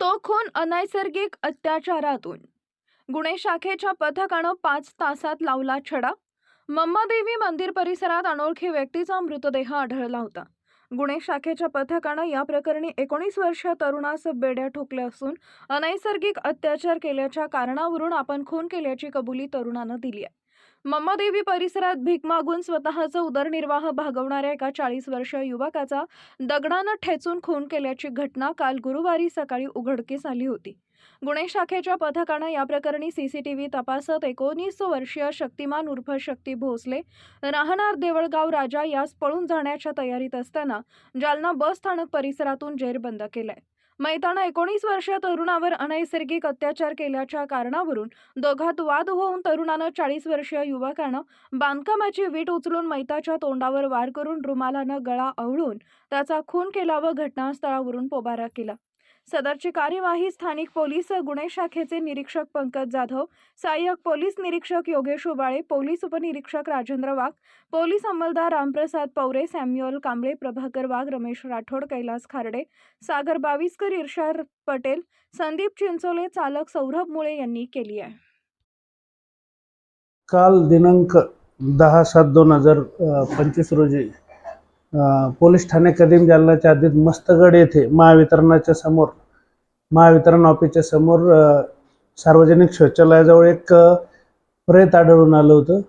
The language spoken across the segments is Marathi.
तो खून अनैसर्गिक अत्याचारातून. गुन्हे शाखेच्या पथकानं पाच तासात लावला छडा. मम्मादेवी मंदिर परिसरात अनोळखी व्यक्तीचा मृतदेह आढळला होता. गुन्हे शाखेच्या पथकानं या प्रकरणी एकोणीस वर्षीय तरुणास बेड्या ठोकल्या असून अनैसर्गिक अत्याचार केल्याच्या कारणावरून आपण खून केल्याची कबुली तरुणानं दिली आहे. मम्मादेवी परिसरात भीक मागून स्वतःचा उदरनिर्वाह भागवणाऱ्या एका चाळीस वर्षीय युवकाचा दगडानं ठेचून खून केल्याची घटना काल गुरुवारी सकाळी उघडकीस आली होती. गुन्हे शाखेच्या पथकानं या प्रकरणी सीसीटीव्ही तपासत एकोणीस वर्षीय शक्तिमान उर्फ शक्ती भोसले राहणार देवळगाव राजा यास पळून जाण्याच्या तयारीत असताना जालना बस स्थानक परिसरातून जेरबंद केलाय. मैतानं एकोणीस वर्षीय तरुणावर अनैसर्गिक अत्याचार केल्याच्या कारणावरून दोघात वाद होऊन तरुणानं चाळीस वर्षीय युवकानं बांधकामाची वीट उचलून मैताच्या तोंडावर वार करून रुमालानं गळा आवळून त्याचा खून केला व घटनास्थळावरून पोबारा केला. सदरची कार्यवाही स्थानिक पोलीस गुन्हे शाखेचे निरीक्षक पंकज जाधव सहाय्यक पोलीस निरीक्षक योगेश उबाळे पोलीस उपनिरीक्षक राजेंद्र वाघ पोलीस अंमलदार रामप्रसाद पवरे सॅम्युअल कांबळे प्रभाकर वाघ रमेश राठोड कैलास खारडे सागर बाविस्कर इर्षाद पटेल संदीप चिंचोले चालक सौरभ मुळे यांनी केली आहे. काल दिनांक दहा सात दोन हजार पंचवीस रोजी पोलीस ठाणे कदीम जालनाच्या आधीत मस्तगड येथे महावितरणाच्या समोर महावितरण ऑफिसच्या समोर सार्वजनिक शौचालयाजवळ एक प्रेत आढळून आलं होतं.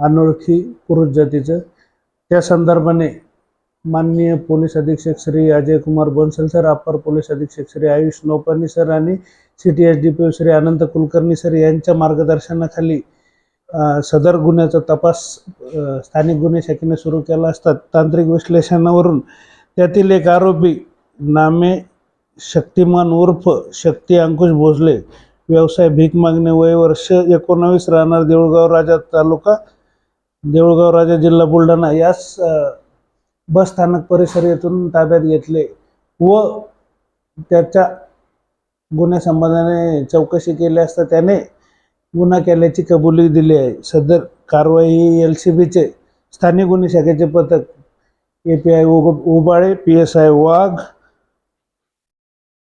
अनोळखी पुरुष जातीचं. त्या संदर्भाने माननीय पोलीस अधीक्षक श्री अजय कुमार बन्सल सर अप्पर पोलीस अधीक्षक श्री आयुष नोपानी सर आणि C T S D P Shri Anant Kulkarni sir यांच्या मार्गदर्शनाखाली सदर गुन्ह्याचा तपास स्थानिक गुन्हे शाखेने सुरू केला असता तांत्रिक विश्लेषणावरून त्यातील एक आरोपी नामे शक्तिमान उर्फ शक्ती अंकुश भोसले व्यवसाय भीक मागणे वय वर्ष एकोणावीस राहणार देऊळगाव राजा तालुका देऊळगाव राजा जिल्हा बुलढाणा. यास बस स्थानक परिसर येथून ताब्यात घेतले व त्याच्या गुन्ह्यासंबंधाने चौकशी केली असता त्याने गुन्हा केल्याची कबुली दिली आहे. सदर कारवाई एल सी बीचे स्थानिक गुन्हे शाखेचे पथक A P I Ubale P S I Wagh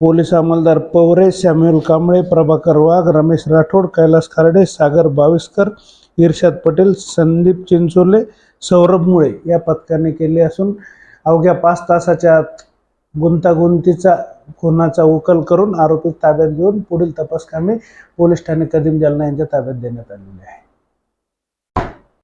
police अंमलदार Pawre Samuel Kamble Prabhakar Wagh Ramesh Rathod Kailas Kharde Sagar Baviskar Irshad Patel Sandeep Chinchole Saurabh Mule या पथकाने केले असून अवघ्या पाच तासाच्या आत गुंतागुंतीचा खुनाचा उकल करून आरोपी ताब्यात घेऊन पुढील तपास कामे पोलीस ठाणे कदीम जालना यांच्या ताब्यात देण्यात आलेली आहे.